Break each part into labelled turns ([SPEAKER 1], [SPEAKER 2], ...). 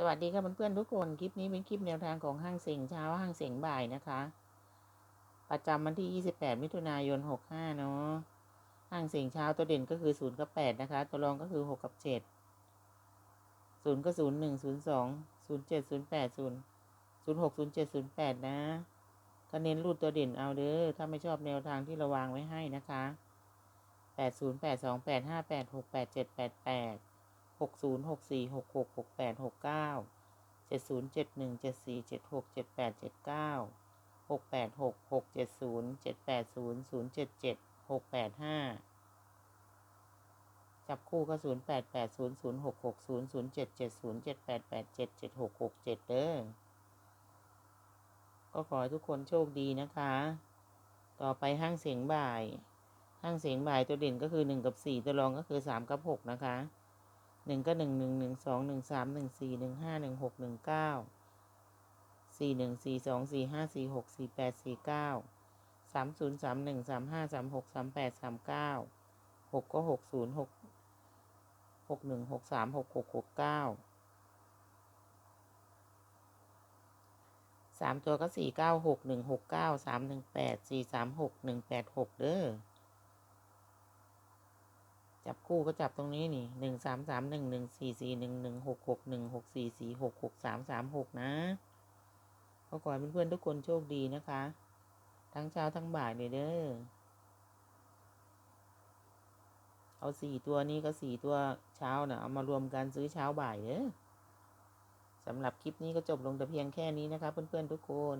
[SPEAKER 1] สวัสดีครับเพื่อนๆทุกคน คลิปนี้เป็นคลิปแนวทางของห้างเสียงเช้าห้างเสียงบ่ายนะคะ ประจำวันที่ 28 มิถุนายน 65 เนาะห้างเสียงเช้าตัวเด่นก็คือ 0 กับ 8 นะคะ ตัวรองก็คือ 6 กับ 7 0 ก็ 0 1 0 2 0 7 0 8 0 0 6 0 7 0 8 นะ ก็เน้นรูดตัวเด่นเอาเด้อ ถ้าไม่ชอบแนวทางที่เราวางไว้ให้นะคะ 8 0 8 2 8 5 8 6 8 7 8 8 หกศูนย์หกสี่หกหกหกแปดหกเก้าเจ็ดศูนย์เจ็ดหนึ่งเจ็ดสี่เจ็ดหกเจ็ดแปดเจ็ดเก้าหกแปดหกหกเจ็ดศูนย์เจ็ดแปดศูนย์ศูนย์เจ็ดเจ็ดหกแปดห้าจับคู่ก็ศูนย์แปดแปดศูนย์ศูนย์หกหกศูนย์ศูนย์เจ็ดเจ็ดศูนย์เจ็ดแปดแปดเจ็ดเจ็ดหกหกเจ็ดเด้อ ก็ขอให้ทุกคนโชคดีนะคะ ต่อไปห้างเสียงบ่าย ห้างเสียงบ่ายตัวเด่นก็คือหนึ่งกับสี่ตัวรองก็คือสามกับหกนะคะ หนึ่งก็หนึ่งหนึ่งหนึ่งสองหนึ่งสามหนึ่งสี่หนึ่งห้าหนึ่งหกหนึ่งเก้าสี่หนึ่งสี่สองสี่ห้าสี่หกสี่แปดสี่เก้าสามศูนย์สามหนึ่งสามห้าสามหกสามแปดสามเก้าหกก็หกศูนย์หกหกหนึ่งหกสามหกหกหกเก้าสามตัวก็สี่เก้าหกหนึ่งหกเก้าสามหนึ่งแปดสี่สามหกหนึ่งแปดหกเด้อ จับคู่ก็จับตรงนี้นี่หนึ่งสามสามหนึ่งหนึ่งสี่สี่หนึ่งหนึ่งหกหกหนึ่งหกสี่สี่หกหกสามสามหกนะก็ขอให้เพื่อนๆทุกคนโชคดีนะคะ ทั้งเช้าทั้งบ่ายเลยเด้อเอาสี่ตัวนี้ก็สี่ตัวเช้านะเอามารวมกันซื้อเช้าบ่ายเด้อสำหรับคลิปนี้ก็จบลงแต่เพียงแค่นี้นะคะ เพื่อนๆทุกคน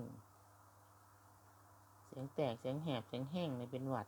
[SPEAKER 1] เสียงแตกเสียงแหบเสียงแห้งในเป็นหวัด